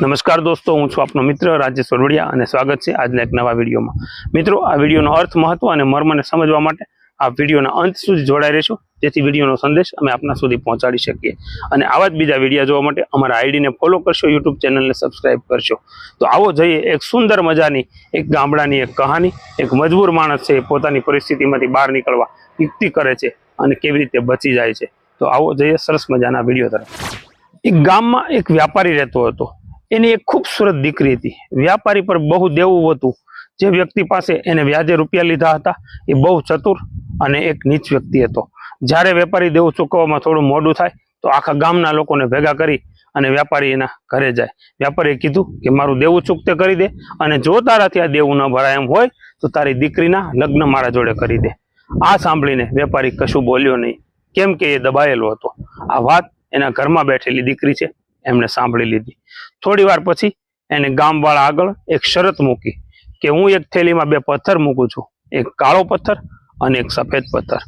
નમસ્કાર દોસ્તો, હું છું આપનો મિત્ર રાજેશ વરવડિયા અને સ્વાગત છે આજના એક નવા વિડીયોમાં. મિત્રો, આ વિડીયોનો અર્થ મહત્વ અને મર્મને સમજવા માટે આ વિડીયોના અંત સુધી જોડાઈ રહેશો. જેથી વિડીયોનો સંદેશ અમે આપના સુધી પહોંચાડી શકીએ. અને આવા જ બીજા વીડિયો જોવા માટે અમારા આઈડીને ફોલો કરશો, યુટ્યુબ ચેનલને સબસ્ક્રાઇબ કરશો. તો આવો જઈએ એક સુંદર મજાની, એક ગામડાની એક કહાની. એક મજબૂર માણસ છે પોતાની પરિસ્થિતિમાંથી બહાર નીકળવા યુક્તિ કરે છે અને કેવી રીતે બચી જાય છે. તો આવો જઈએ સરસ મજાના વીડિયો તરફ. એક ગામમાં એક વ્યાપારી રહેતો હતો. એની એક ખૂબસૂરત દીકરી હતી. વ્યાપારી પર બહુ દેવું હતું. જે વ્યક્તિ પાસે એને વ્યાજે રૂપિયા લીધા હતા, એ બહુ ચતુર અને એક નીચ વ્યક્તિ હતો. જ્યારે વેપારી દેવું ચૂકવવામાં થોડું મોડું થાય, તો આખા ગામના લોકોને ભેગા કરી અને વ્યાપારી એના ઘરે જાય. વ્યાપારીએ કીધું કે, મારું દેવું ચૂકતે કરી દે અને જો તારાથી આ દેવું ન ભરાય એમ હોય, તો તારી દીકરીના લગ્ન મારા જોડે કરી દે. આ સાંભળીને વેપારી કશું બોલ્યો નહીં. કેમ કે એ દબાયેલો હતો. આ વાત એના ઘરમાં બેઠેલી દીકરી છે. એમણે સાંભળી લીધી. થોડી વાર પછી એને ગામવાળા આગળ એક શરત મૂકી કે હું એક થેલીમાં બે પથ્થર મૂકું છું. એક કાળો પથ્થર અને એક સફેદ પથ્થર.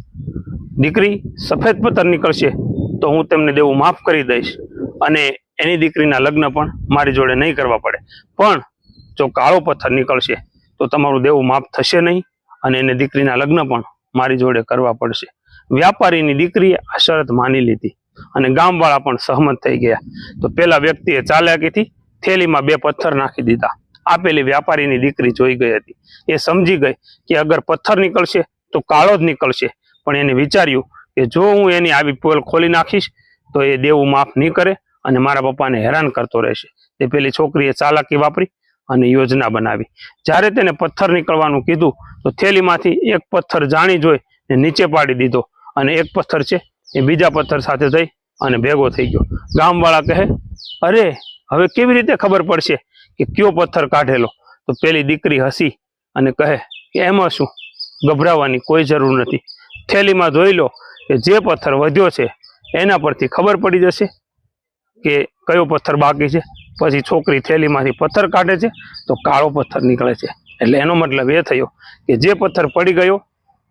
દીકરી સફેદ પથ્થર નીકળશે તો હું તેમને દેવું માફ કરી દઈશ અને એની દીકરીના લગ્ન પણ મારી જોડે નહીં કરવા પડે. પણ જો કાળો પથ્થર નીકળશે તો તમારું દેવું માફ થશે નહીં અને એને દીકરીના લગ્ન પણ મારી જોડે કરવા પડશે. વ્યાપારીની દીકરીએ આ શરત માની લીધી. અને ગામવાળા પણ સહમત થઈ ગયા. તો પેલા વ્યક્તિએ ચાલાકીથી થેલીમાં બે પથ્થર નાખી દીધા. આપેલી વ્યાપારીની દીકરી જોઈ ગઈ હતી. એ સમજી ગઈ કે અગર પથ્થર નીકળશે, તો કાળો જ નીકળશે. પણ એને વિચાર્યું કે જો હું એની આવી પોલ ખોલી નાખીશ, તો એ દેવું માફ નહીં કરે અને મારા પપ્પાને હેરાન કરતો રહેશે. તે પેલી છોકરીએ ચાલાકી વાપરી અને યોજના બનાવી. જ્યારે તેને પથ્થર નીકળવાનું કીધું, તો થેલીમાંથી એક પથ્થર જાણી જોઈ નીચે પાડી દીધો. અને એક પથ્થર છે એ બીજા પથ્થર સાથે થઈ અને ભેગો થઈ ગયો. ગામવાળા કહે, અરે, હવે કેવી રીતે ખબર પડશે કે કયો પથ્થર કાઢેલો? તો પેલી દીકરી હસી અને કહે, કે એમાં શું? ગભરાવાની કોઈ જરૂર નથી. થેલીમાં જોઈ લો કે જે પથ્થર વધ્યો છે, એના પરથી ખબર પડી જશે કે કયો પથ્થર બાકી છે. પછી છોકરી થેલીમાંથી પથ્થર કાઢે છે, તો કાળો પથ્થર નીકળે છે. એટલે એનો મતલબ એ થયો કે જે પથ્થર પડી ગયો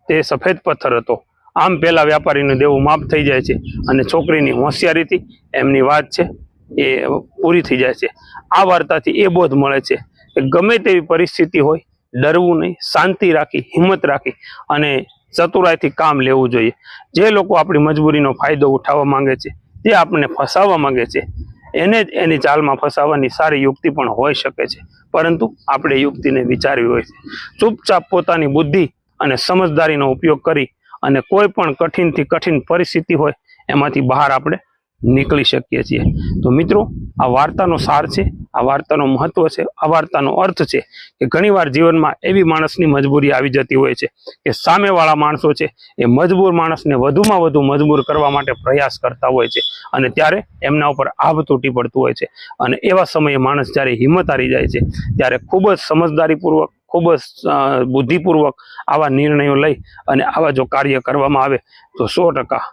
તે સફેદ પથ્થર હતો. આમ પેલા વ્યાપારીનું દેવું માફ થઈ જાય છે અને છોકરીની હોશિયારીથી એમની વાત છે, એ પૂરી થઈ જાય છે. આ વાર્તાથી એ બોધ મળે છે કે ગમે તેવી પરિસ્થિતિ હોય, ડરવું નહીં, શાંતિ રાખી, હિંમત રાખી અને ચતુરાઈથી કામ લેવું જોઈએ. જે લોકો આપણી મજબૂરીનો ફાયદો ઉઠાવવા માંગે છે, જે આપણને ફસાવવા માંગે છે, એને જ એની ચાલમાં ફસાવવાની સારી યુક્તિ પણ હોઈ શકે છે. પરંતુ આપણે યુક્તિને વિચારવી હોય છે. ચૂપચાપ પોતાની બુદ્ધિ અને સમજદારીનો ઉપયોગ કરી અને કોઈ પણ કઠિનથી કઠિન પરિસ્થિતિ હોય, એમાંથી બહાર આપણે નીકળી શકીએ છીએ. તો મિત્રો, આ વાર્તાનો સાર છે, આ વાર્તાનો મહત્વ છે, આ વાર્તાનો અર્થ છે કે ઘણીવાર જીવનમાં એવી માણસની મજબૂરી આવી જતી હોય છે કે સામેવાળા માણસો છે એ મજબૂર માણસને વધુમાં વધુ મજબૂર કરવા માટે પ્રયાસ કરતા હોય છે અને ત્યારે એમના ઉપર આભ તૂટી પડતું હોય છે. અને એવા સમયે માણસ જ્યારે હિંમત હારી જાય છે, ત્યારે ખૂબ જ સમજદારીપૂર્વક ખૂબ જ બુદ્ધિપૂર્વક આવા નિર્ણયો લઈ અને આવા જો કાર્ય કરવામાં આવે તો સો ટકા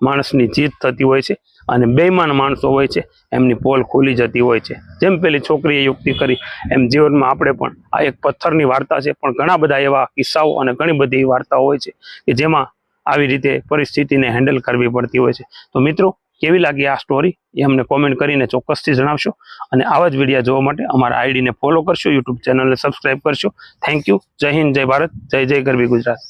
માણસની જીત થતી હોય છે અને બેમાન માણસો હોય છે, એમની પોલ ખુલી જતી હોય છે. જેમ પેલી છોકરીએ યુક્તિ કરી, એમ જીવનમાં આપણે પણ આ એક પથ્થરની વાર્તા છે, પણ ઘણા બધા એવા કિસ્સાઓ અને ઘણી બધી વાર્તાઓ હોય છે કે જેમાં આવી રીતે પરિસ્થિતિને હેન્ડલ કરવી પડતી હોય છે. તો મિત્રો કેવી લાગી આ સ્ટોરી એ અમને કોમેન્ટ કરીને ચોક્કસથી જણાવશો. અને આવા જ વિડીયા જોવા માટે અમારા આઈડીને ફોલો કરશો યુટ્યુબ ચેનલને સબસ્ક્રાઇબ કરશો. થેન્ક યુ જય હિન્દ, જય ભારત, જય જય ગરબી ગુજરાત.